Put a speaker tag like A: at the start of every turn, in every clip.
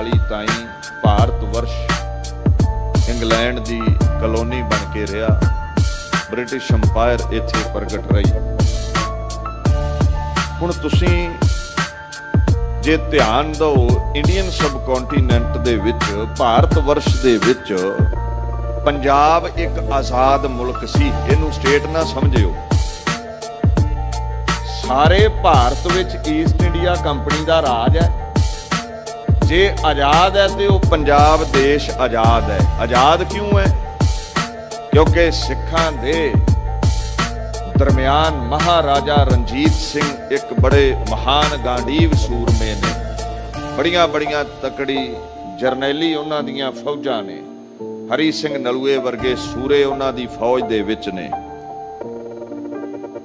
A: 48 ਤਾਈਂ ਭਾਰਤ ਵਰਸ਼ ਇੰਗਲੈਂਡ ਦੀ ਕਲੋਨੀ ਬਣ ਕੇ ਰਿਹਾ। ਬ੍ਰਿਟਿਸ਼ ਅੰਪਾਇਰ ਇੱਥੇ ਪ੍ਰਗਟ ਰਹੀ। ਹੁਣ ਤੁਸੀਂ ਜੇ ਧਿਆਨ ਦਿਓ, ਇੰਡੀਅਨ ਸਬਕੌਂਟੀਨੈਂਟ ਦੇ ਵਿੱਚ, ਭਾਰਤ ਵਰਸ਼ ਦੇ ਵਿੱਚ ਪੰਜਾਬ ਇੱਕ ਆਜ਼ਾਦ ਮੁਲਕ ਸੀ। ਇਹਨੂੰ ਸਟੇਟ ਨਾ ਸਮਝਿਓ। ਸਾਰੇ ਭਾਰਤ ਵਿੱਚ ਈਸਟ ਇੰਡੀਆ ਕੰਪਨੀ ਦਾ ਰਾਜ ਹੈ। ਜੇ ਆਜ਼ਾਦ ਹੈ ਤੇ ਉਹ ਪੰਜਾਬ ਦੇਸ਼ ਆਜ਼ਾਦ ਹੈ। ਆਜ਼ਾਦ ਕਿਉਂ ਹੈ? ਕਿਉਂਕਿ ਸਿੱਖਾਂ ਦੇ ਦਰਮਿਆਨ ਮਹਾਰਾਜਾ ਰਣਜੀਤ ਸਿੰਘ ਇੱਕ ਬੜੇ ਮਹਾਨ ਗਾਂਡੀਵ ਸੂਰਮੇ ਨੇ। ਬੜੀਆਂ ਬੜੀਆਂ ਤਕੜੀ ਜਰਨੈਲੀ ਉਹਨਾਂ ਦੀਆਂ ਫੌਜਾਂ ਨੇ। ਹਰੀ ਸਿੰਘ ਨਲੂਏ ਵਰਗੇ ਸੂਰੇ ਉਹਨਾਂ ਦੀ ਫੌਜ ਦੇ ਵਿੱਚ ਨੇ।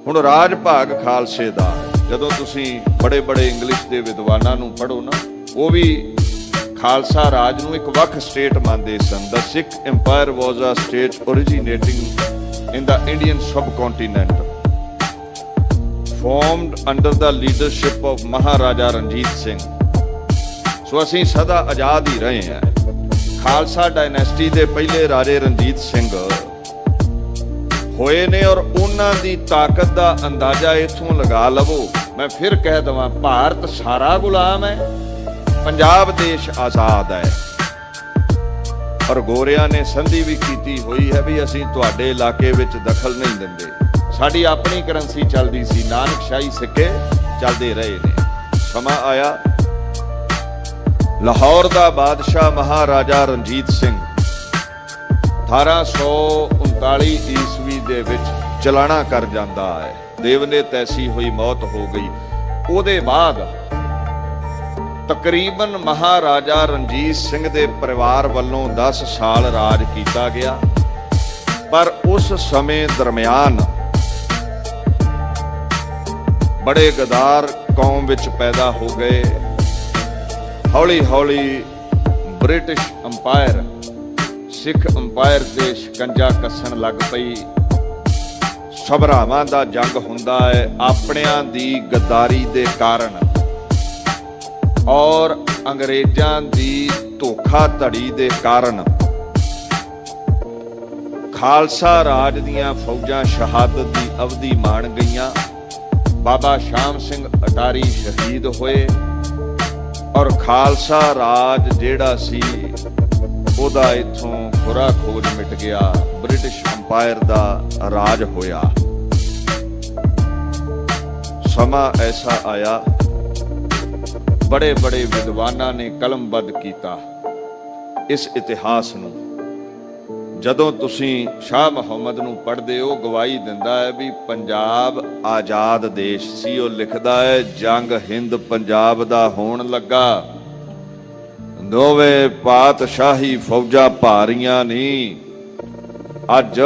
A: ਹੁਣ ਰਾਜ ਭਾਗ ਖਾਲਸੇ ਦਾ, ਜਦੋਂ ਤੁਸੀਂ ਬੜੇ ਬੜੇ ਇੰਗਲਿਸ਼ ਦੇ ਵਿਦਵਾਨਾਂ ਨੂੰ ਪੜ੍ਹੋ ਨਾ, ਉਹ ਵੀ ਖਾਲਸਾ ਰਾਜ ਨੂੰ ਇੱਕ ਵੱਖ ਸਟੇਟ ਮੰਨਦੇ ਸਨ। ਦਾ Sikh empire was a state originating in the Indian subcontinent. Formed under the leadership of Maharaja Ranjit Singh so ਅਸੀਂ ਸਦਾ ਆਜ਼ਾਦ ਹੀ ਰਹੇ ਹਾਂ। ਖਾਲਸਾ ਡਾਇਨੈਸਟੀ ਦੇ ਪਹਿਲੇ ਰਾਜੇ ਰਣਜੀਤ ਸਿੰਘ ਹੋਏ ਨੇ ਔਰ ਉਹਨਾਂ ਦੀ ਤਾਕਤ ਦਾ ਅੰਦਾਜ਼ਾ ਇਥੋਂ ਲਗਾ ਲਵੋ। ਮੈਂ ਫਿਰ ਕਹਿ ਦਵਾਂ, ਭਾਰਤ ਸਾਰਾ ਗੁਲਾਮ ਹੈ। ਪੰਜਾਬ ਦੇਸ਼ ਆਜ਼ਾਦ ਹੈ। ਔਰ ਗੋਰਿਆਂ ਨੇ ਸੰਧੀ ਵੀ ਕੀਤੀ ਹੋਈ ਹੈ ਵੀ ਅਸੀਂ ਤੁਹਾਡੇ ਇਲਾਕੇ ਵਿੱਚ ਦਖਲ ਨਹੀਂ ਦਿੰਦੇ। ਸਾਡੀ ਆਪਣੀ ਕਰੰਸੀ ਚੱਲਦੀ ਸੀ ਨਾਨਕਸ਼ਾਹੀ ਸਿੱਕੇ ਚੱਲਦੇ ਰਹੇ ਨੇ। ਸਮਾਂ ਆਇਆ। ਲਾਹੌਰ ਦਾ ਬਾਦਸ਼ਾਹ ਮਹਾਰਾਜਾ ਰਣਜੀਤ ਸਿੰਘ 1839 ਈਸਵੀ ਦੇ ਵਿੱਚ ਚਲਾਣਾ ਕਰ ਜਾਂਦਾ ਹੈ। ਦੇਵ ਨੇ ਤੈਸੀ ਹੋਈ ਮੌਤ ਹੋ ਗਈ। ਉਹਦੇ ਬਾਅਦ ਤਕਰੀਬਨ ਮਹਾਰਾਜਾ ਰਣਜੀਤ ਸਿੰਘ ਦੇ ਪਰਿਵਾਰ ਵੱਲੋਂ 10 ਸਾਲ ਰਾਜ ਕੀਤਾ ਗਿਆ। ਪਰ ਉਸ ਸਮੇਂ ਦਰਮਿਆਨ ਬੜੇ ਗਦਾਰ ਕੌਮ ਵਿੱਚ ਪੈਦਾ ਹੋ ਗਏ। ਹੌਲੀ ਹੌਲੀ ਬ੍ਰਿਟਿਸ਼ ਅੰਪਾਇਰ, ਸਿੱਖ ਅੰਪਾਇਰ ਤੇ ਸ਼ਿਕੰਜਾ ਕੱਸਣ ਲੱਗ ਪਈ। ਸਭਰਾਵਾਂ ਦਾ ਜੰਗ ਹੁੰਦਾ ਹੈ, ਆਪਣਿਆਂ ਦੀ ਗਦਾਰੀ ਦੇ ਕਾਰਨ। ਔਰ ਅੰਗਰੇਜ਼ਾਂ ਦੀ ਧੋਖਾ ਧੜੀ ਦੇ ਕਾਰਨ ਖਾਲਸਾ ਰਾਜ ਦੀਆਂ ਫੌਜਾਂ ਸ਼ਹਾਦਤ ਦੀ ਅਵਧੀ ਮਾਣ ਗਈਆਂ। ਬਾਬਾ ਸ਼ਾਮ ਸਿੰਘ ਅਟਾਰੀ ਸ਼ਹੀਦ ਹੋਏ ਔਰ ਖਾਲਸਾ ਰਾਜ ਜਿਹੜਾ ਸੀ, ਉਹਦਾ ਇਥੋਂ ਖੁਰਾ ਖੋਜ ਮਿਟ ਗਿਆ, ਬ੍ਰਿਟਿਸ਼ ਅੰਪਾਇਰ ਦਾ ਰਾਜ ਹੋਇਆ। ਸਮਾਂ ਐਸਾ ਆਇਆ ਬੜੇ ਬੜੇ ਵਿਦਵਾਨਾਂ ਨੇ ਕਲਮਬੱਧ ਕੀਤਾ ਇਸ ਇਤਿਹਾਸ ਨੂੰ। ਜਦੋਂ ਤੁਸੀਂ ਸ਼ਾਹ ਮੁਹੰਮਦ ਨੂੰ ਪੜ੍ਹਦੇ ਹੋ, ਗਵਾਹੀ ਦਿੰਦਾ ਹੈ ਵੀ ਪੰਜਾਬ ਆਜ਼ਾਦ ਦੇਸ਼ ਸੀ। ਉਹ ਲਿਖਦਾ ਹੈ, ਜੰਗ ਹਿੰਦ ਪੰਜਾਬ ਦਾ ਹੋਣ ਲੱਗਾ। ਦੋਵੇਂ ਪਾਤਸ਼ਾਹੀ ਫੌਜਾਂ ਭਾਰੀਆਂ ਨਹੀਂ ਅੱਜ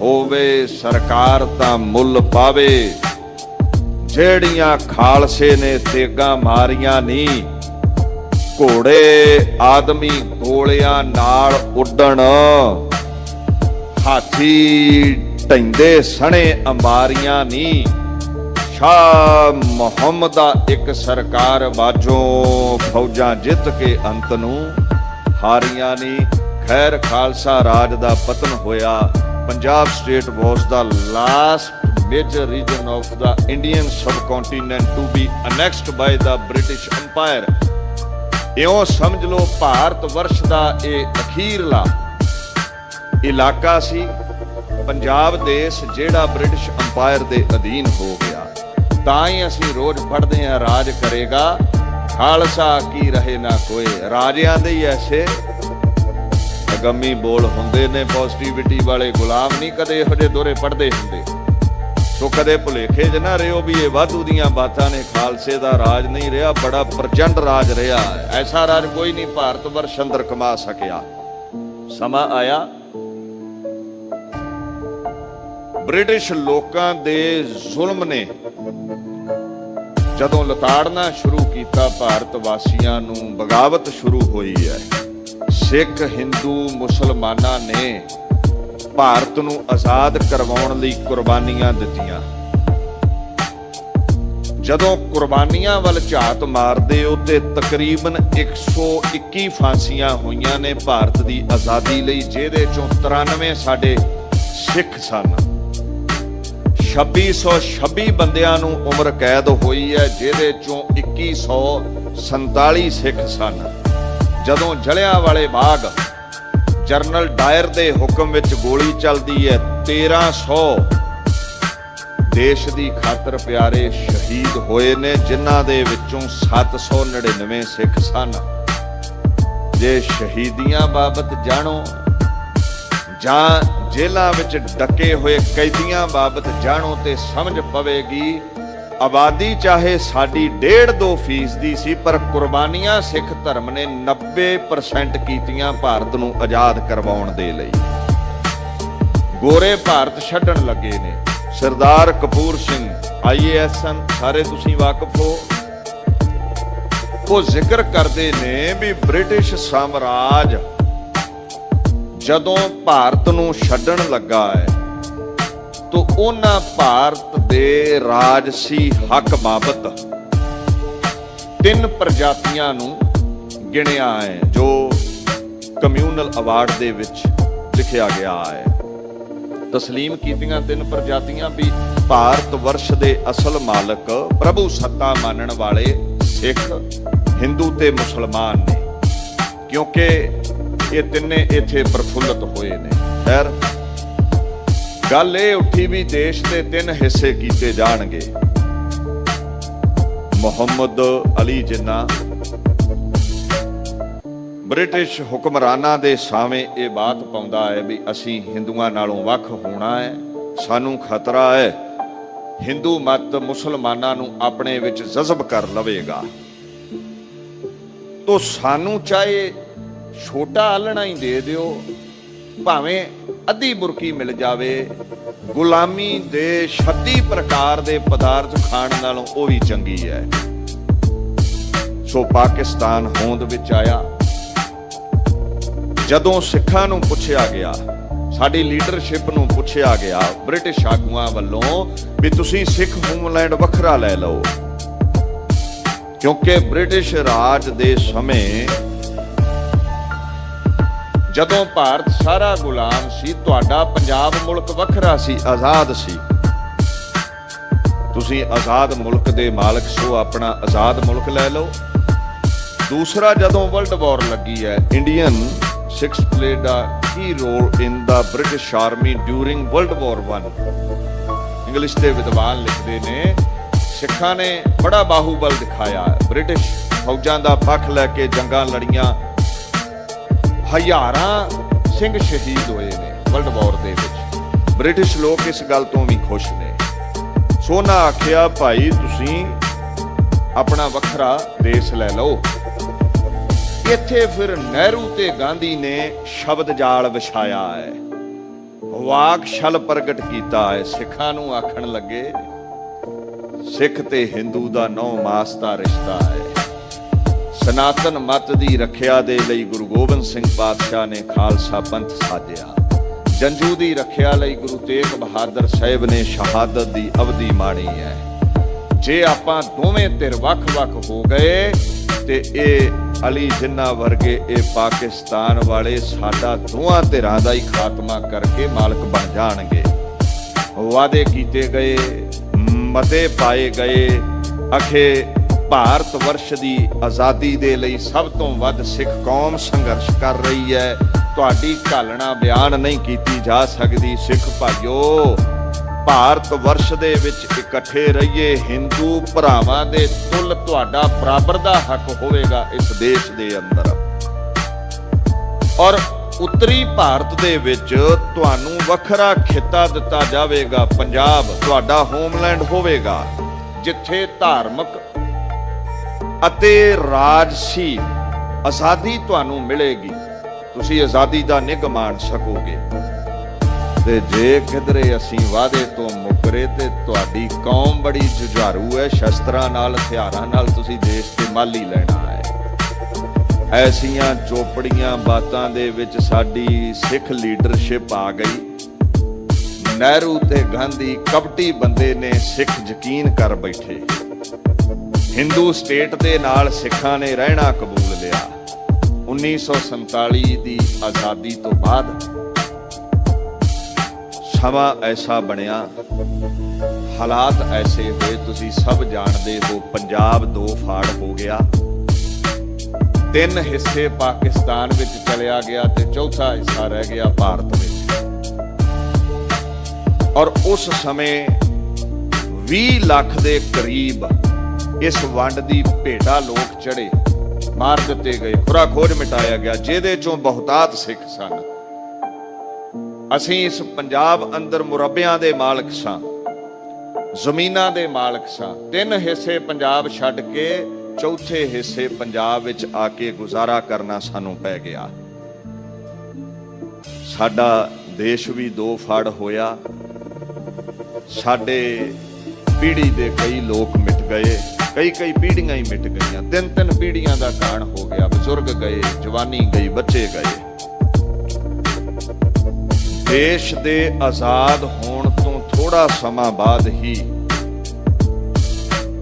A: ਹੋਵੇ ਸਰਕਾਰ ਤਾਂ ਮੁੱਲ ਪਾਵੇ। ਜਿਹੜੀਆਂ ਖਾਲਸੇ ਨੇ ਤੇਗਾ ਮਾਰੀਆਂ ਨਹੀਂ ਘੋੜੇ ਆਦਮੀ ਗੋਲਿਆਂ ਨਾਲ ਉੱਡਣ। ਹਾਥੀ ਟੈਂਦੇ ਸਣੇ ਅੰਬਾਰੀਆਂ ਨਹੀਂ ਸ਼ਾਹ ਮੁਹੰਮਦਾ ਇੱਕ ਸਰਕਾਰ ਬਾਝੋਂ ਫੌਜਾਂ ਜਿੱਤ ਕੇ ਅੰਤ ਨੂੰ ਹਾਰੀਆਂ ਨਹੀਂ ਖੈਰ ਖਾਲਸਾ ਰਾਜ ਦਾ ਪਤਨ ਹੋਇਆ, Punjab state was the last major region of the Indian subcontinent to be annexed by the British empire ਇਉਂ ਸਮਝ ਲਓ, ਭਾਰਤ ਵਰਸ਼ ਦਾ ਇਹ ਅਖੀਰਲਾ ਇਲਾਕਾ ਸੀ। ਪੰਜਾਬ ਦੇਸ਼ ਜਿਹੜਾ ਬ੍ਰਿਟਿਸ਼ ਅੰਪਾਇਰ ਦੇ ਅਧੀਨ ਹੋ ਗਿਆ। ਤਾਂ ਹੀ ਅਸੀਂ ਰੋਜ਼ ਪੜ੍ਹਦੇ ਹਾਂ, ਰਾਜ ਕਰੇਗਾ। ਖਾਲਸਾ ਕੀ ਰਹੇ ਨਾ ਕੋਈ। ਰਾਜਿਆਂ ਦੇ ਹੀ ਐਸੇ ਅਗੰਮੀ ਬੋਲ ਹੁੰਦੇ ਨੇ ਪੋਜ਼ਿਟਿਵਿਟੀ ਵਾਲੇ ਗੁਲਾਮ ਨਹੀਂ ਕਦੇ ਇਹੋ ਜਿਹੇ ਦੋਰੇ ਪੜ੍ਹਦੇ ਹੁੰਦੇ। ਸੋ ਕਦੇ ਭੁਲੇਖੇ 'ਚ ਨਾ ਰਿਓ ਵੀ ਇਹ ਵਾਧੂ ਦੀਆਂ ਬਾਤਾਂ ਨੇ। ਖਾਲਸੇ ਦਾ ਰਾਜ ਨਹੀਂ ਰਿਹਾ, ਬੜਾ ਪ੍ਰਚੰਡ ਰਾਜ ਰਿਹਾ। ਐਸਾ ਰਾਜ ਕੋਈ ਨਹੀਂ ਭਾਰਤ ਵਰਸ਼ ਅੰਦਰ ਕਮਾ ਸਕਿਆ। ਸਮਾਂ ਆਇਆ। ਬ੍ਰਿਟਿਸ਼ ਲੋਕਾਂ ਦੇ ਜ਼ੁਲਮ ਨੇ ਜਦੋਂ ਲਤਾੜਨਾ ਸ਼ੁਰੂ ਕੀਤਾ, ਭਾਰਤ ਵਾਸੀਆਂ ਨੂੰ ਬਗਾਵਤ ਸ਼ੁਰੂ ਹੋਈ ਹੈ। ਸਿੱਖ, ਹਿੰਦੂ, ਮੁਸਲਮਾਨਾਂ ਨੇ ਭਾਰਤ ਨੂੰ ਆਜ਼ਾਦ ਕਰਵਾਉਣ ਲਈ ਕੁਰਬਾਨੀਆਂ ਦਿੱਤੀਆਂ। ਜਦੋਂ ਕੁਰਬਾਨੀਆਂ ਵੱਲ ਝਾਤ ਮਾਰਦੇ ਹੋ ਤੇ ਤਕਰੀਬਨ 121 ਫਾਂਸੀਆਂ ਹੋਈਆਂ ਨੇ ਭਾਰਤ ਦੀ ਆਜ਼ਾਦੀ ਲਈ, ਜਿਹਦੇ ਚੋਂ 93 ਸਾਡੇ ਸਿੱਖ ਸਨ। 2626 ਬੰਦਿਆਂ ਨੂੰ ਉਮਰ ਕੈਦ ਹੋਈ ਹੈ, ਜਿਹਦੇ ਚੋਂ 2147 ਸਿੱਖ ਸਨ। ਜਦੋਂ ਜਲਿਆਂ ਵਾਲੇ ਬਾਗ ਜਰਨਲ ਡਾਇਰ ਦੇ ਹੁਕਮ ਵਿੱਚ ਗੋਲੀ ਚੱਲਦੀ ਹੈ। 1300 ਦੇਸ਼ ਦੀ ਖਾਤਰ ਪਿਆਰੇ ਸ਼ਹੀਦ ਹੋਏ ਨੇ, ਜਿਨ੍ਹਾਂ ਦੇ ਵਿੱਚੋਂ 799 ਸਿੱਖ ਸਨ। ਜੇ ਸ਼ਹੀਦੀਆਂ ਬਾਬਤ ਜਾਣੋ, ਜਾਂ ਜੇਲ੍ਹਾਂ ਵਿੱਚ ਡੱਕੇ ਹੋਏ ਕੈਦੀਆਂ ਬਾਬਤ ਜਾਣੋ, ਤੇ ਸਮਝ ਪਵੇਗੀ ਆਬਾਦੀ ਚਾਹੇ ਸਾਡੀ 1.5-2 ਫੀਸਦੀ ਸੀ, ਪਰ ਕੁਰਬਾਨੀਆਂ ਸਿੱਖ ਧਰਮ ਨੇ 90% ਕੀਤੀਆਂ ਭਾਰਤ ਨੂੰ ਆਜ਼ਾਦ ਕਰਵਾਉਣ ਦੇ ਲਈ। ਗੋਰੇ ਭਾਰਤ ਛੱਡਣ ਲੱਗੇ ਨੇ। ਸਰਦਾਰ ਕਪੂਰ ਸਿੰਘ ਆਈਏਐਸ ਹਨ ਸਾਰੇ ਤੁਸੀਂ ਵਾਕਿਫ ਹੋ। ਉਹ ਜ਼ਿਕਰ ਕਰਦੇ ਨੇ ਵੀ ਬ੍ਰਿਟਿਸ਼ ਸਾਮਰਾਜ ਜਦੋਂ ਭਾਰਤ ਨੂੰ ਛੱਡਣ ਲੱਗਾ ਹੈ ਤੋ ਉਹਨਾਂ ਭਾਰਤ ਦੇ ਰਾਜਸੀ ਹੱਕ ਬਾਬਤ ਤਿੰਨ ਪ੍ਰਜਾਤੀਆਂ ਨੂੰ ਗਿਣਿਆ ਹੈ, ਜੋ ਕਮਿਊਨਲ ਅਵਾਰਡ ਦੇ ਵਿੱਚ ਲਿਖਿਆ ਗਿਆ ਹੈ। ਤਸਲੀਮ ਕੀਤੀਆਂ ਤਿੰਨ ਪ੍ਰਜਾਤੀਆਂ ਵੀ ਭਾਰਤ ਵਰਸ਼ ਦੇ ਅਸਲ ਮਾਲਕ, ਪ੍ਰਭੂ ਸੱਤਾ ਮੰਨਣ ਵਾਲੇ ਸਿੱਖ, ਹਿੰਦੂ ਤੇ ਮੁਸਲਮਾਨ ਨੇ, ਕਿਉਂਕਿ ਇਹ ਤਿੰਨੇ ਇੱਥੇ ਪ੍ਰਫੁੱਲਤ ਹੋਏ ਨੇ। ਖੈਰ ਗੱਲ ਇਹ ਉੱਠੀ ਵੀ ਦੇਸ਼ ਦੇ ਤਿੰਨ ਹਿੱਸੇ ਕੀਤੇ ਜਾਣਗੇ। ਮੁਹੰਮਦ ਅਲੀ ਜਿੰਨਾ। ਬ੍ਰਿਟਿਸ਼ ਹੁਕਮਰਾਨਾਂ ਦੇ ਸਾਹਮਣੇ ਇਹ ਬਾਤ ਪਾਉਂਦਾ ਹੈ ਵੀ ਅਸੀਂ ਹਿੰਦੂਆਂ ਨਾਲੋਂ ਵੱਖ ਹੋਣਾ ਹੈ, ਸਾਨੂੰ ਖਤਰਾ ਹੈ। ਹਿੰਦੂ ਮਤ ਮੁਸਲਮਾਨਾਂ ਨੂੰ ਆਪਣੇ ਵਿੱਚ ਜਜ਼ਬ ਕਰ ਲਵੇਗਾ। ਤੋ ਸਾਨੂੰ ਚਾਹੇ ਛੋਟਾ ਆਲਣਾ ਹੀ ਦੇ ਦਿਓ, ਭਾਵੇਂ ਅੱਧੀ ਬੁਰਕੀ ਮਿਲ ਜਾਵੇ। ਗੁਲਾਮੀ ਦੇ 36 ਪ੍ਰਕਾਰ ਦੇ ਪਦਾਰਥ ਖਾਣ ਨਾਲੋਂ ਉਹ ਵੀ ਚੰਗੀ ਹੈ। ਸੋ ਪਾਕਿਸਤਾਨ ਹੋਂਦ ਵਿੱਚ ਆਇਆ। ਜਦੋਂ ਸਿੱਖਾਂ ਨੂੰ ਪੁੱਛਿਆ ਗਿਆ, ਸਾਡੀ ਲੀਡਰਸ਼ਿਪ ਨੂੰ ਪੁੱਛਿਆ ਗਿਆ, ਬ੍ਰਿਟਿਸ਼ ਆਗੂਆਂ ਵੱਲੋਂ ਵੀ ਤੁਸੀਂ ਸਿੱਖ ਹੋਮਲੈਂਡ ਵੱਖਰਾ ਲੈ ਲਓ। ਕਿਉਂਕਿ ਬ੍ਰਿਟਿਸ਼ ਰਾਜ ਦੇ ਸਮੇਂ ਜਦੋਂ ਭਾਰਤ ਸਾਰਾ ਗੁਲਾਮ ਸੀ, ਤੁਹਾਡਾ ਪੰਜਾਬ ਮੁਲਕ ਵੱਖਰਾ ਸੀ, ਆਜ਼ਾਦ ਸੀ। ਤੁਸੀਂ ਆਜ਼ਾਦ ਮੁਲਕ ਦੇ ਮਾਲਕ ਸੋ, ਆਪਣਾ ਆਜ਼ਾਦ ਮੁਲਕ ਲੈ ਲਓ। ਦੂਸਰਾ, ਜਦੋਂ ਵਰਲਡ ਵਾਰ ਲੱਗੀ ਹੈ, Indian Sikhs played a key role in the British army during world war 1 English ਦੇ ਵਿਦਵਾਨ ਲਿਖਦੇ ਨੇ, ਸਿੱਖਾਂ ਨੇ ਬੜਾ ਬਾਹੂਬਲ ਦਿਖਾਇਆ। ਬ੍ਰਿਟਿਸ਼ ਫੌਜਾਂ ਦਾ ਪੱਖ ਲੈ ਕੇ ਜੰਗਾਂ ਲੜੀਆਂ ਹਜ਼ਾਰਾਂ ਸਿੰਘ ਸ਼ਹੀਦ ਹੋਏ ਨੇ ਵਰਲਡ ਵਾਰ ਦੇ ਵਿੱਚ। ਬ੍ਰਿਟਿਸ਼ ਲੋਕ ਇਸ ਗੱਲ ਤੋਂ ਵੀ ਖੁਸ਼ ਨੇ। ਸੋਨਾ ਆਖਿਆ, ਭਾਈ, ਤੁਸੀਂ ਆਪਣਾ ਵੱਖਰਾ ਦੇਸ਼ ਲੈ ਲਓ। ਇੱਥੇ ਫਿਰ ਨਹਿਰੂ ਤੇ ਗਾਂਧੀ ਨੇ ਸ਼ਬਦ ਜਾਲ ਵਿਛਾਇਆ ਹੈ। ਵਾਕ ਛਲ ਪ੍ਰਗਟ ਕੀਤਾ ਹੈ। ਸਿੱਖਾਂ ਨੂੰ ਆਖਣ ਲੱਗੇ, ਸਿੱਖ ਤੇ ਹਿੰਦੂ ਦਾ ਨੌ ਮਾਸ ਦਾ ਰਿਸ਼ਤਾ ਹੈ। ਸਨਾਤਨ ਮਤ ਦੀ ਰੱਖਿਆ ਦੇ ਲਈ ਗੁਰੂ ਗੋਬਿੰਦ ਸਿੰਘ ਪਾਤਸ਼ਾਹ ਨੇ ਖਾਲਸਾ ਪੰਥ ਸਾਜਿਆ। ਜੰਜੂ ਦੀ ਰੱਖਿਆ ਲਈ ਗੁਰੂ ਤੇਗ ਬਹਾਦਰ ਸਾਹਿਬ ਨੇ ਸ਼ਹਾਦਤ ਦੀ ਅਵਧੀ ਮਾਣੀ ਹੈ। ਜੇ ਆਪਾਂ ਦੋਵੇਂ ਧਿਰ ਵੱਖ-ਵੱਖ ਹੋ ਗਏ, ਤੇ ਇਹ ਅਲੀ ਜਿੰਨਾ ਵਰਗੇ, ਇਹ ਪਾਕਿਸਤਾਨ ਵਾਲੇ ਸਾਡਾ ਦੋਹਾਂ ਧਿਰਾਂ ਦਾ ਹੀ ਖਾਤਮਾ ਕਰਕੇ ਮਾਲਕ ਬਣ ਜਾਣਗੇ। ਵਾਅਦੇ ਕੀਤੇ ਗਏ, ਮਤੇ ਪਾਏ ਗਏ, ਅਖੇ ਭਾਰਤ ਵਰਸ਼ ਦੀ ਆਜ਼ਾਦੀ ਦੇ ਲਈ ਸਭ ਤੋਂ ਵੱਧ ਸਿੱਖ ਕੌਮ ਸੰਘਰਸ਼ ਕਰ ਰਹੀ ਹੈ। ਤੁਹਾਡੀ ਘਾਲਣਾ ਬਿਆਨ ਨਹੀਂ ਕੀਤੀ ਜਾ ਸਕਦੀ ਸਿੱਖ ਭਾਈਓ। ਭਾਰਤ ਵਰਸ਼ ਦੇ ਵਿੱਚ ਇਕੱਠੇ ਰਹੀਏ, ਹਿੰਦੂ ਭਰਾਵਾਂ ਦੇ ਤੁਲ ਤੁਹਾਡਾ ਬਰਾਬਰ ਦਾ ਹੱਕ ਹੋਵੇਗਾ ਇਸ ਦੇਸ਼ ਦੇ ਅੰਦਰ। ਔਰ ਉੱਤਰੀ ਭਾਰਤ ਦੇ ਵਿੱਚ ਤੁਹਾਨੂੰ ਵੱਖਰਾ ਖਿੱਤਾ ਦਿੱਤਾ ਜਾਵੇਗਾ। ਪੰਜਾਬ ਤੁਹਾਡਾ ਹੋਮਲੈਂਡ ਹੋਵੇਗਾ, ਜਿੱਥੇ ਧਾਰਮਿਕ ਅਤੇ ਰਾਜਸੀ ਆਜ਼ਾਦੀ ਤੁਹਾਨੂੰ ਮਿਲੇਗੀ। ਤੁਸੀਂ ਆਜ਼ਾਦੀ ਦਾ ਨਿੱਘ ਮਾਣ ਸਕੋਗੇ। ਤੇ ਜੇ ਕਿਧਰੇ ਅਸੀਂ ਵਾਅਦੇ ਤੋਂ ਮੁਕਰੇ, ਤੇ ਤੁਹਾਡੀ ਕੌਮ ਬੜੀ ਜੁਝਾਰੂ ਹੈ। ਸ਼ਸਤਰਾਂ ਨਾਲ, ਹਥਿਆਰਾਂ ਨਾਲ ਤੁਸੀਂ ਦੇਸ਼ ਤੇ ਮਾਲੀ ਲੈਣਾ ਹੈ। ਐਸੀਆਂ ਚੋਪੜੀਆਂ ਬਾਤਾਂ ਦੇ ਵਿੱਚ ਸਾਡੀ ਸਿੱਖ ਲੀਡਰਸ਼ਿਪ ਆ ਗਈ। ਨਹਿਰੂ ਤੇ ਗਾਂਧੀ ਕਪਟੀ ਬੰਦੇ ਨੇ ਸਿੱਖ ਯਕੀਨ ਕਰ ਬੈਠੇ। ਹਿੰਦੂ ਸਟੇਟ ਦੇ ਨਾਲ ਸਿੱਖਾਂ ਨੇ ਰਹਿਣਾ ਕਬੂਲ ਲਿਆ। 1947 ਦੀ ਆਜ਼ਾਦੀ ਤੋਂ ਬਾਅਦ ਸਮਾਂ ਐਸਾ ਬਣਿਆ। ਹਾਲਾਤ ਐਸੇ ਹੋਏ, ਤੁਸੀਂ ਸਭ ਜਾਣਦੇ ਹੋ, ਪੰਜਾਬ ਦੋ ਫਾੜ ਹੋ ਗਿਆ। ਤਿੰਨ ਹਿੱਸੇ ਪਾਕਿਸਤਾਨ ਵਿੱਚ ਚਲਿਆ ਗਿਆ ਤੇ ਚੌਥਾ ਹਿੱਸਾ ਰਹਿ ਗਿਆ ਭਾਰਤ ਵਿੱਚ। ਔਰ ਉਸ ਸਮੇਂ 20 ਲੱਖ ਦੇ ਕਰੀਬ ਇਸ ਵੰਡ ਦੀ ਭੇਟਾ ਲੋਕ ਚੜੇ। ਮਾਰ ਦਿੱਤੇ ਗਏ ਖੁਰਾ ਖੋਜ ਮਿਟਾਇਆ ਗਿਆ, ਜਿਹਦੇ ਚੋਂ ਬਹੁਤਾਤ ਸਿੱਖ ਸਨ। ਅਸੀਂ ਇਸ ਪੰਜਾਬ ਅੰਦਰ ਮੁਰੱਬਿਆਂ ਦੇ ਮਾਲਕ ਸਾਂ, ਜ਼ਮੀਨਾਂ ਦੇ ਮਾਲਕ ਸਾਂ। ਤਿੰਨ ਹਿੱਸੇ ਪੰਜਾਬ ਛੱਡ ਕੇ, ਚੌਥੇ ਹਿੱਸੇ ਪੰਜਾਬ ਵਿੱਚ ਆ ਕੇ ਗੁਜ਼ਾਰਾ ਕਰਨਾ ਸਾਨੂੰ ਪੈ ਗਿਆ। ਸਾਡਾ ਦੇਸ਼ ਵੀ ਦੋ ਫੜ ਹੋਇਆ। ਸਾਡੇ ਪੀੜ੍ਹੀ ਦੇ ਕਈ ਲੋਕ ਮਿਟ ਗਏ। ਕਈ ਕਈ ਪੀੜ੍ਹੀਆਂ ਹੀ ਮਿਟ ਗਈਆਂ। ਤਿੰਨ ਤਿੰਨ ਪੀੜ੍ਹੀਆਂ ਦਾ ਕਾਣ ਹੋ ਗਿਆ। ਬਜ਼ੁਰਗ ਗਏ, ਜਵਾਨੀ ਗਈ, ਬੱਚੇ ਗਏ। ਦੇਸ਼ ਦੇ ਆਜ਼ਾਦ ਹੋਣ ਤੋਂ ਥੋੜਾ ਸਮਾਂ ਬਾਅਦ ਹੀ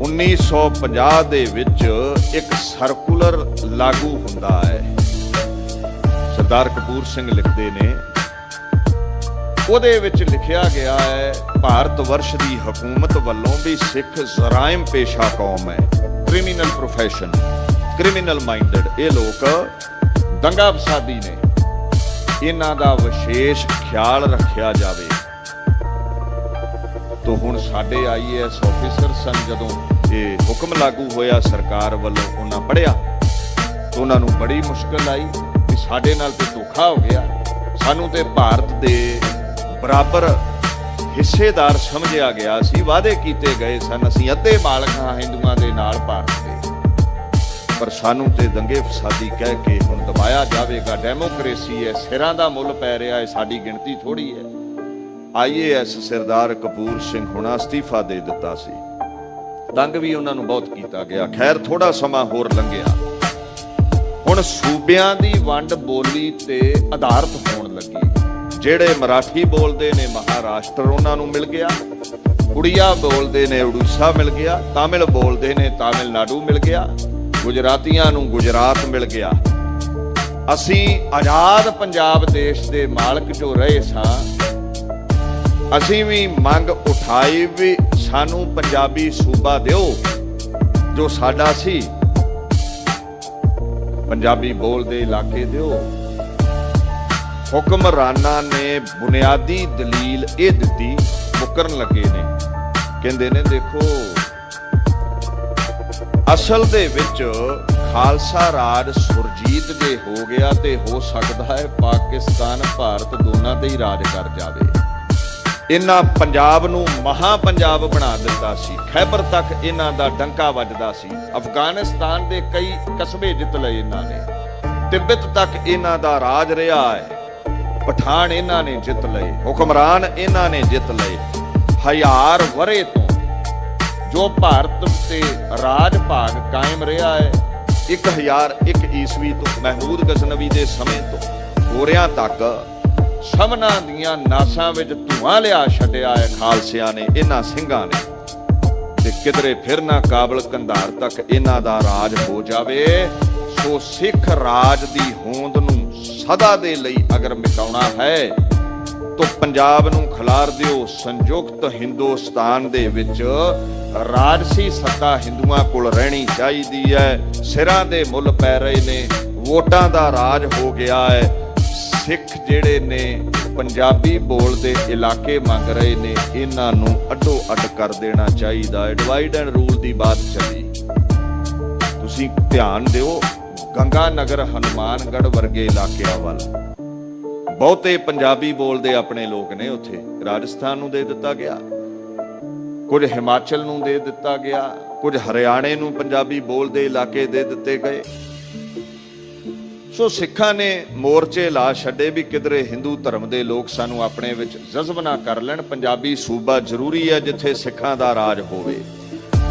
A: 1950 ਦੇ ਵਿੱਚ ਇੱਕ ਸਰਕੂਲਰ ਲਾਗੂ ਹੁੰਦਾ ਹੈ। ਸਰਦਾਰ ਕਪੂਰ ਸਿੰਘ ਲਿਖਦੇ ਨੇ ਉਹਦੇ ਵਿੱਚ ਲਿਖਿਆ ਗਿਆ ਹੈ, ਭਾਰਤ ਵਰਸ਼ ਦੀ ਹਕੂਮਤ ਵੱਲੋਂ ਵੀ ਸਿੱਖ ਜ਼ਰਾਇਮ ਪੇਸ਼ਾ ਕੌਮ ਹੈ। ਕ੍ਰਿਮੀਨਲ ਪ੍ਰੋਫੈਸ਼ਨ ਕ੍ਰਿਮੀਨਲ ਮਾਈਂਡਡ ਇਹ ਲੋਕ ਦੰਗਾ ਫਸਾਦੀ ਨੇ। ਇਹਨਾਂ ਦਾ ਵਿਸ਼ੇਸ਼ ਖਿਆਲ ਰੱਖਿਆ ਜਾਵੇ। ਤੋ ਹੁਣ ਸਾਡੇ ਆਈਏਐਸ ਆਫੀਸਰ ਸਨ, ਜਦੋਂ ਇਹ ਹੁਕਮ ਲਾਗੂ ਹੋਇਆ ਸਰਕਾਰ ਵੱਲੋਂ ਉਹਨਾਂ ਪੜਿਆ ਤਾਂ ਉਹਨਾਂ ਨੂੰ ਬੜੀ ਮੁਸ਼ਕਲ ਆਈ ਕਿ ਸਾਡੇ ਨਾਲ ਤੇ ਧੋਖਾ ਹੋ ਗਿਆ। ਸਾਨੂੰ ਤੇ ਭਾਰਤ ਦੇ ਬਰਾਬਰ ਹਿੱਸੇਦਾਰ ਸਮਝਿਆ ਗਿਆ ਸੀ, ਵਾਅਦੇ ਕੀਤੇ ਗਏ ਸਨ। ਅਸੀਂ ਅੱਧੇ ਮਾਲਕ ਹਾਂ ਹਿੰਦੂਆਂ ਦੇ ਨਾਲ ਭਾਰਤ ਦੇ। ਪਰ ਸਾਨੂੰ ਤੇ ਦੰਗੇ ਫਸਾਦੀ ਕਹਿ ਕੇ ਹੁਣ ਦਬਾਇਆ ਜਾਵੇਗਾ। ਡੈਮੋਕ੍ਰੇਸੀ ਹੈ, ਸਿਰਾਂ ਦਾ ਮੁੱਲ ਪੈ ਰਿਹਾ ਹੈ, ਸਾਡੀ ਗਿਣਤੀ ਥੋੜੀ ਹੈ। ਆਈਏਐਸ ਸਰਦਾਰ ਕਪੂਰ ਸਿੰਘ ਹੁਣਾ ਅਸਤੀਫਾ ਦੇ ਦਿੱਤਾ ਸੀ। ਤੰਗ ਵੀ ਉਹਨਾਂ ਨੂੰ ਬਹੁਤ ਕੀਤਾ ਗਿਆ। ਖੈਰ ਥੋੜਾ ਸਮਾਂ ਹੋਰ ਲੰਘਿਆ। ਹੁਣ ਸੂਬਿਆਂ ਦੀ ਵੰਡ ਬੋਲੀ ਤੇ ਆਧਾਰਿਤ ਹੋਣ ਲੱਗੀ। ਜਿਹੜੇ ਮਰਾਠੀ ਬੋਲਦੇ ਨੇ ਮਹਾਰਾਸ਼ਟਰ, ਉਹਨਾਂ ਨੂੰ ਮਿਲ ਗਿਆ। ਉੜੀਆ ਬੋਲਦੇ ਨੇ ਉੜੀਸਾ ਮਿਲ ਗਿਆ, ਤਾਮਿਲ ਬੋਲਦੇ ਨੇ ਤਾਮਿਲਨਾਡੂ ਮਿਲ ਗਿਆ, ਗੁਜਰਾਤੀਆਂ ਨੂੰ ਗੁਜਰਾਤ ਮਿਲ ਗਿਆ। ਅਸੀਂ ਆਜ਼ਾਦ ਪੰਜਾਬ ਦੇਸ਼ ਦੇ ਮਾਲਕ ਜੋ ਰਹੇ ਸਾਂ, ਅਸੀਂ ਵੀ ਮੰਗ ਉਠਾਈ ਵੀ ਸਾਨੂੰ ਪੰਜਾਬੀ ਸੂਬਾ ਦਿਓ, ਜੋ ਸਾਡਾ ਸੀ। ਪੰਜਾਬੀ ਬੋਲਦੇ ਇਲਾਕੇ ਦਿਓ। ਹੁਕਮਰਾਨਾਂ ਨੇ ਬੁਨਿਆਦੀ ਦਲੀਲ ਇਹ ਦਿੱਤੀ, ਮੁਕਰਨ ਲੱਗੇ ਨੇ। ਕਹਿੰਦੇ ਨੇ, ਦੇਖੋ, ਅਸਲ ਦੇ ਵਿੱਚ ਖਾਲਸਾ ਰਾਜ ਸੁਰਜੀਤ ਜੇ ਹੋ ਗਿਆ ਤੇ ਹੋ ਸਕਦਾ ਹੈ ਪਾਕਿਸਤਾਨ, ਭਾਰਤ ਦੋਨਾਂ ਤੇ ਹੀ ਰਾਜ ਕਰ ਜਾਵੇ। ਇਹਨਾਂ ਪੰਜਾਬ ਨੂੰ ਮਹਾ ਪੰਜਾਬ ਬਣਾ ਦਿੱਤਾ ਸੀ। ਖੈਬਰ ਤੱਕ ਇਹਨਾਂ ਦਾ ਡੰਕਾ ਵੱਜਦਾ ਸੀ। ਅਫਗਾਨਿਸਤਾਨ ਦੇ ਕਈ ਕਸਬੇ ਜਿੱਤ ਲਏ ਇਹਨਾਂ ਨੇ। ਤਿੱਬਤ ਤੱਕ ਇਹਨਾਂ ਦਾ ਰਾਜ ਰਿਹਾ ਹੈ। ਪਠਾਨ ਇਹਨਾਂ ਨੇ ਜਿੱਤ ਲਏ, ਹੁਕਮਰਾਨ ਇਹਨਾਂ ਨੇ ਜਿੱਤ ਲਏ। ਹਜ਼ਾਰ ਵਰੇ ਤੋਂ ਜੋ ਭਾਰਤ ਤੇ ਰਾਜ ਭਾਗ ਕਾਇਮ ਰਿਹਾ ਹੈ 1001 ਈਸਵੀ ਤੋਂ, ਮਹਿਮੂਦ ਗਜ਼ਨਵੀ ਦੇ ਸਮੇਂ ਤੋਂ ਹੋਰਿਆਂ ਤੱਕ ਸਮਨਾ ਦੀਆਂ ਨਾਸਾਂ ਵਿੱਚ ਧੂਆਂ ਲਿਆ ਛੱਡਿਆ ਹੈ ਖਾਲਸਿਆਂ ਨੇ, ਇਹਨਾਂ ਸਿੰਘਾਂ ਨੇ। ਤੇ ਕਿਧਰੇ ਫਿਰ ਨਾ ਕਾਬਲ ਕੰਧਾਰ ਤੱਕ ਇਹਨਾਂ ਦਾ ਰਾਜ ਹੋ ਜਾਵੇ, ਸੋ ਸਿੱਖ ਰਾਜ ਦੀ ਹੋਂਦ ਨੂੰ ਸਦਾ ਦੇ ਲਈ ਅਗਰ ਮਿਟਾਉਣਾ ਹੈ, ਤਾਂ ਪੰਜਾਬ ਨੂੰ ਖਿਲਾਰ ਦਿਓ ਸੰਯੁਕਤ ਹਿੰਦੁਸਤਾਨ ਦੇ ਵਿੱਚ। ਰਾਜਸੀ ਸੱਤਾ ਹਿੰਦੂਆਂ ਕੋਲ ਰਹਿਣੀ ਚਾਹੀਦੀ ਹੈ। ਸਿਰਾਂ ਦੇ ਮੁੱਲ ਪੈ ਰਹੇ ਨੇ, ਵੋਟਾਂ ਦਾ ਰਾਜ ਹੋ ਗਿਆ ਹੈ। ਸਿੱਖ ਜਿਹੜੇ ਨੇ, ਪੰਜਾਬੀ ਬੋਲਦੇ ਇਲਾਕੇ ਮੰਗ ਰਹੇ ਨੇ, ਇਹਨਾਂ ਨੂੰ ਅੱਡੋ ਅੱਡ ਕਰ ਦੇਣਾ ਚਾਹੀਦਾ ਹੈ। ਡਿਵਾਈਡ ਐਂਡ ਰੂਲ ਦੀ ਬਾਤ ਚੱਲੀ। ਤੁਸੀਂ ਧਿਆਨ ਦਿਓ ਗੰਗਾ ਨਗਰ ਹਨੂਮਾਨਗੜ੍ਹ ਵਰਗੇ ਇਲਾਕਿਆਂ ਵੱਲ। ਬਹੁਤੇ ਪੰਜਾਬੀ ਬੋਲਦੇ ਆਪਣੇ ਲੋਕ ਨੇ ਉੱਥੇ। ਰਾਜਸਥਾਨ ਨੂੰ ਦੇ ਦਿੱਤਾ ਗਿਆ। ਕੁਝ ਹਿਮਾਚਲ ਨੂੰ ਦੇ ਦਿੱਤਾ ਗਿਆ। ਕੁਝ ਹਰਿਆਣੇ ਨੂੰ ਪੰਜਾਬੀ ਬੋਲਦੇ ਇਲਾਕੇ ਦੇ ਦਿੱਤੇ ਗਏ। ਸੋ ਸਿੱਖਾਂ ਨੇ ਮੋਰਚੇ ਲਾ ਛੱਡੇ ਵੀ ਕਿਧਰੇ ਹਿੰਦੂ ਧਰਮ ਦੇ ਲੋਕ ਸਾਨੂੰ ਆਪਣੇ ਵਿੱਚ ਜਜ਼ਬ ਨਾ ਕਰ ਲੈਣ। ਪੰਜਾਬੀ ਸੂਬਾ ਜ਼ਰੂਰੀ ਹੈ ਜਿੱਥੇ ਸਿੱਖਾਂ ਦਾ ਰਾਜ ਹੋਵੇ।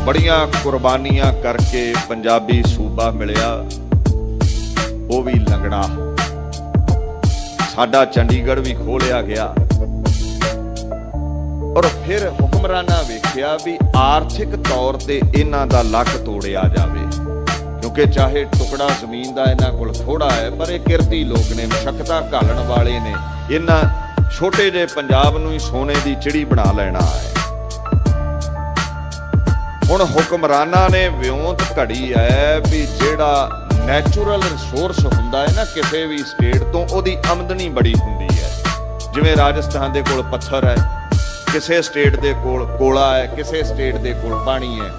A: ਬੜੀਆਂ ਕੁਰਬਾਨੀਆਂ ਕਰਕੇ ਪੰਜਾਬੀ ਸੂਬਾ ਮਿਲਿਆ। ਉਹ ਵੀ ਲੰਗੜਾ। ਸਾਡਾ ਚੰਡੀਗੜ੍ਹ ਵੀ ਖੋਲਿਆ ਗਿਆ। ਔਰ ਫਿਰ ਹੁਕਮਰਾਨਾਂ ਵੇਖਿਆ ਵੀ ਆਰਥਿਕ ਤੌਰ ਤੇ ਇਹਨਾਂ ਦਾ ਲੱਕ ਤੋੜਿਆ ਜਾਵੇ। ਕਿਉਂਕਿ ਚਾਹੇ ਟੁਕੜਾ ਜ਼ਮੀਨ ਦਾ ਇਹਨਾਂ ਕੋਲ ਥੋੜਾ ਹੈ, ਪਰ ਇਹ ਕਿਰਤੀ ਲੋਕ ਨੇ ਮਸ਼ਕਤਾ ਘਾਲਣ ਵਾਲੇ ਨੇ। ਇਹਨਾਂ ਛੋਟੇ ਜਿਹੇ ਪੰਜਾਬ ਨੂੰ ਹੀ ਸੋਨੇ ਦੀ ਚਿੜੀ ਬਣਾ ਲੈਣਾ ਹੈ। ਹੁਣ ਹੁਕਮਰਾਨਾਂ ਨੇ ਵਿਉਂਤ ਘੜੀ ਹੈ ਵੀ ਜਿਹੜਾ ਨੈਚੁਰਲ ਰਿਸੋਰਸ ਹੁੰਦਾ ਹੈ ਨਾ, ਕਿਸੇ ਵੀ ਸਟੇਟ ਤੋਂ, ਉਹਦੀ ਆਮਦਨੀ ਬੜੀ ਹੁੰਦੀ ਹੈ। ਜਿਵੇਂ ਰਾਜਸਥਾਨ ਦੇ ਕੋਲ ਪੱਥਰ ਹੈ, ਕਿਸੇ ਸਟੇਟ ਦੇ ਕੋਲ ਕੋਲਾ ਹੈ, ਕਿਸੇ ਸਟੇਟ ਦੇ ਕੋਲ ਪਾਣੀ ਹੈ।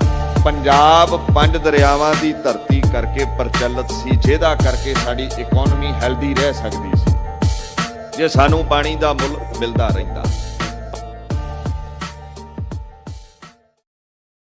A: ਪੰਜਾਬ ਪੰਜ ਦਰਿਆਵਾਂ ਦੀ ਧਰਤੀ ਕਰਕੇ ਪ੍ਰਚਲਿਤ ਸੀ, ਜਿਹਦਾ ਕਰਕੇ ਸਾਡੀ ਇਕਨੋਮੀ ਹੈਲਦੀ ਰਹਿ ਸਕਦੀ ਸੀ। ਜੇ ਸਾਨੂੰ ਪਾਣੀ ਦਾ ਮੁੱਲ ਮਿਲਦਾ ਰਹਿੰਦਾ